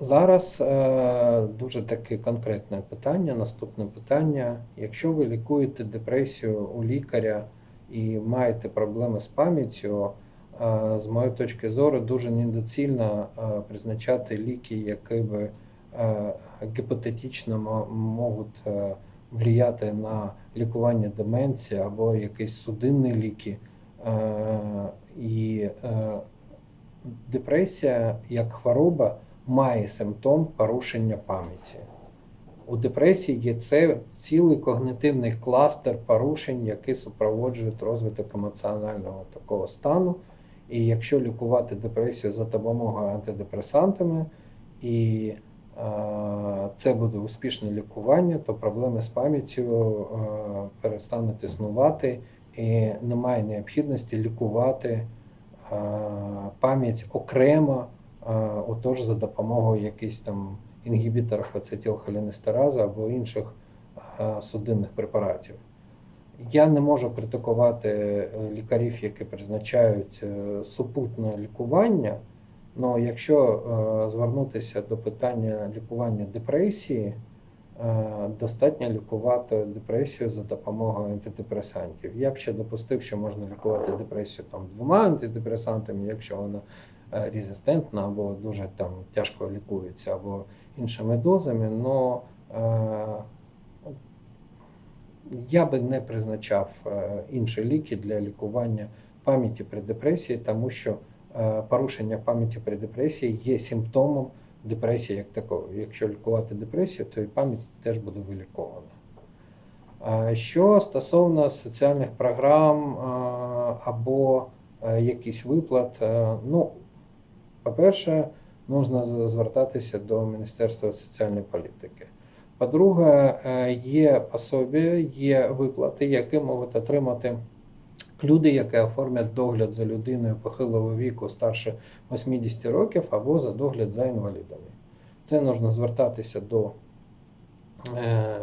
Зараз е, дуже таке конкретне питання. Наступне питання. Якщо ви лікуєте депресію у лікаря і маєте проблеми з пам'яттю, е, з моєї точки зору, дуже недоцільно е, призначати ліки, які би гіпотетично мо- можуть влияти на лікування деменції або якісь судинні ліки. І депресія як хвороба має симптом порушення пам'яті. У депресії є це цілий когнитивний кластер порушень, які супроводжують розвиток емоціонального такого стану. І якщо лікувати депресію за допомогою антидепресантами, і е, це буде успішне лікування, то проблеми з пам'яттю е, перестануть існувати, і немає необхідності лікувати е, пам'ять окремо, отож за допомогою якихось там інгібіторів ацетилхолінестеразу або інших судинних препаратів. Я не можу критикувати е, лікарів, які призначають е, супутне лікування. але якщо е, звернутися до питання лікування депресії, достатньо лікувати депресію за допомогою антидепресантів. Я б ще допустив, що можна лікувати депресію там двома антидепресантами, якщо вона резистентна або дуже там тяжко лікується, або іншими дозами. Но е, я би не призначав е, інші ліки для лікування пам'яті при депресії, тому що е, порушення пам'яті при депресії є симптомом депресії як такої. Якщо лікувати депресію, то і пам'ять теж буде вилікована. Е, Що стосовно соціальних програм е, або е, якісь виплат, е, ну, по-перше, можна звертатися до Міністерства соціальної політики. По-друге, е, є пособі, є виплати, які можуть отримати люди, які оформлять догляд за людиною похилого віку старше 80 років або за догляд за інвалідами. Це можна звертатися до е, е,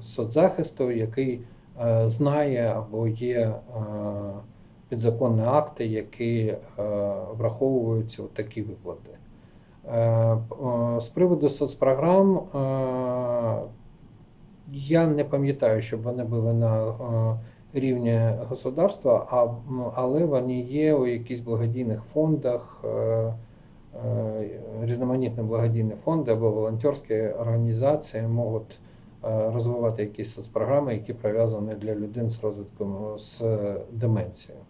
соцзахисту, який знає або є підзаконні акти, які е, враховують от такі виплати. Е, З приводу соцпрограм е, я не пам'ятаю, щоб вони були на е, рівні государства, але вони є у якихось благодійних фондах, е, е, різноманітні благодійні фонди або волонтерські організації можуть е, розвивати якісь соцпрограми, які прив'язані для людей з розвитком з деменцією.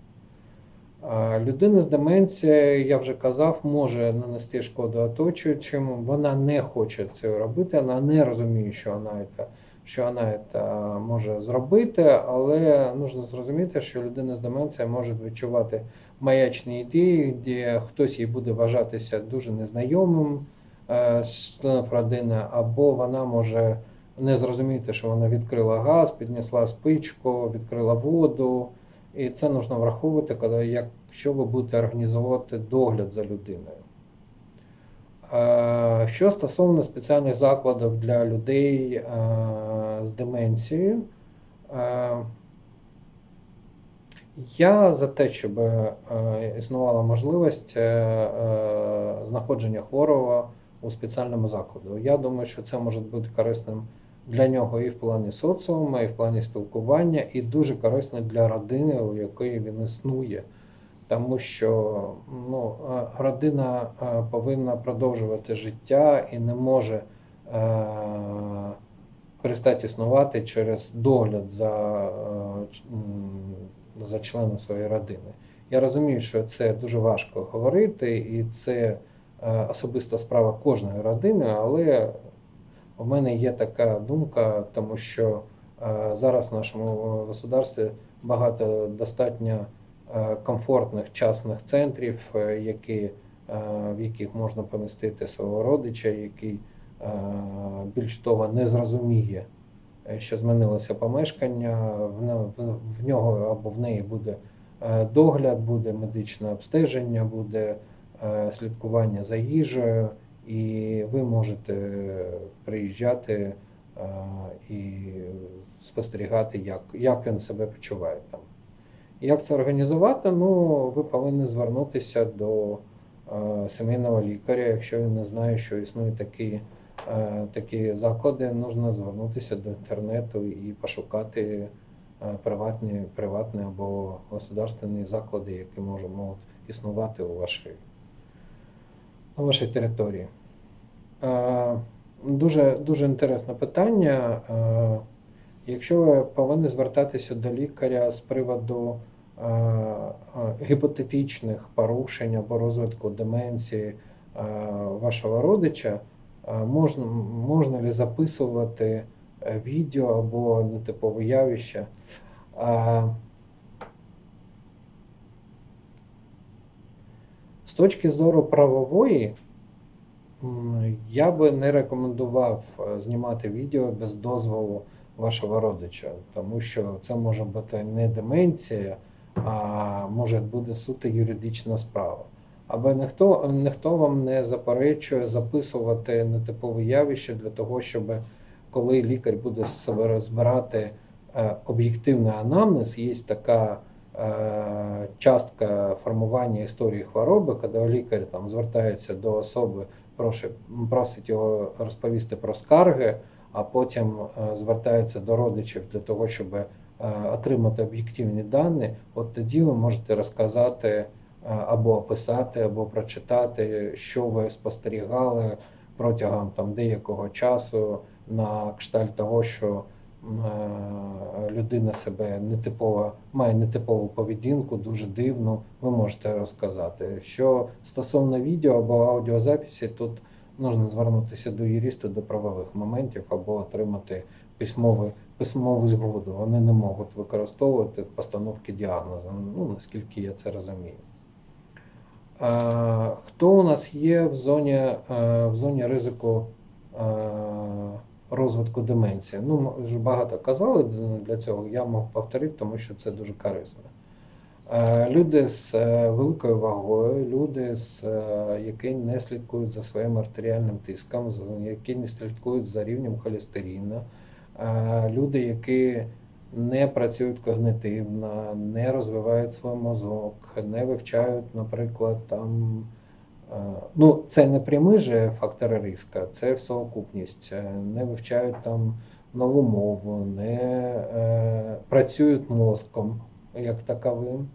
Людина з деменцією, я вже казав, може нанести шкоду оточуючим. Вона не хоче цього робити, вона не розуміє, що вона це, що вона це може зробити, але нужно зрозуміти, що людина з деменцією може відчувати маячні ідеї, де хтось їй буде вважатися дуже незнайомим е, з членів родини, або вона може не зрозуміти, що вона відкрила газ, піднесла спичку, відкрила воду. І це потрібно враховувати, коли якщо ви будете організовувати догляд за людиною. Що стосовно спеціальних закладів для людей з деменцією, я за те, щоб існувала можливість е, е, знаходження хворого у спеціальному закладу. Я думаю, що це може бути корисним для нього і в плані соціуму, і в плані спілкування, і дуже корисно для родини, у якої він існує. Тому що ну, е, родина е, повинна продовжувати життя і не може е, перестати існувати через догляд за, е, за членом своєї родини. Я розумію, що це дуже важко говорити, і це е, особиста справа кожної родини, але у мене є така думка, тому що е, зараз в нашому государстві багато достатньо е, комфортних частних центрів, е, які, в яких можна помістити свого родича, який більш того не зрозуміє, що змінилося помешкання, в, нього або в неї буде догляд, буде медичне обстеження, буде слідкування за їжею, і ви можете приїжджати е, і спостерігати, як, як він себе почуває там. Як це організувати? Ну, ви повинні звернутися до е, сімейного лікаря. Якщо він не знає, що існують такі, е, такі заклади, потрібно звернутися до інтернету і пошукати приватні, приватні або государственні заклади, які можуть існувати у вашій, на вашій території. Е, Дуже, дуже інтересне питання. Е, Якщо ви повинні звертатися до лікаря з приводу е, гіпотетичних порушень або розвитку деменції вашого родича, можна, можна ли записувати відео або нетипове явище? З точки зору правової, я би не рекомендував е, знімати відео без дозволу вашого родича, тому що це може бути не деменція, а може бути суто юридична справа. Або ніхто, ніхто вам не заперечує записувати нетипове явище для того, щоб коли лікар буде себе збирати е, об'єктивний анамнез, є така частка формування історії хвороби, коли лікар там звертається до особи, просить його розповісти про скарги, а потім е, звертається до родичів для того, щоб е, отримати об'єктивні дані, от тоді ви можете розказати е, або описати, або прочитати, що ви спостерігали протягом там деякого часу на кшталт того, що е, людина себе нетипово має нетипову поведінку, дуже дивну. Ви можете розказати. Що стосовно відео або аудіозаписі, тут можна звернутися до юриста до правових моментів або отримати письмову, письмову згоду. Вони не можуть використовувати постановки діагнозу, ну наскільки я це розумію. Е, Хто у нас є в зоні, е, в зоні ризику е, розвитку деменції? Ну, ми вже багато казали для цього, я можу повторити, тому що це дуже корисно. Е, Люди з е, великою вагою, люди, е, які не слідкують за своїм артеріальним тиском, які не слідкують за рівнем холестерину, е, люди, які не працюють когнитивно, не розвивають свій мозок, не вивчають, наприклад, там. Е, Ну, це не прямі же фактори риска, це всеокупність. Е, Не вивчають там нову мову, не е, працюють мозком як таковим.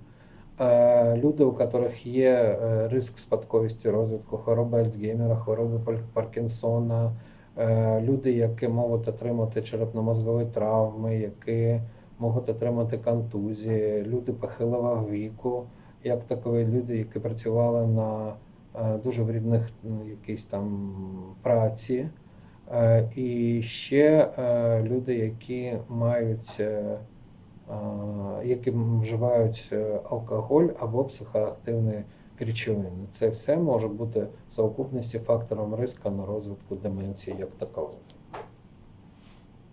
Е, Люди, у яких є е, ризик спадковості розвитку хвороби Альцгеймера, хвороби Паркінсона, е, люди, які можуть отримати черепно-мозгові травми, які можуть отримати контузії, люди похилого віку, як такові люди, які працювали на дуже врідних м, якісь там праці. Е, І ще е, люди, які мають, е, е, які вживають е, алкоголь або психоактивні речовини. Це все може бути в совокупності фактором риска на розвитку деменції як такової.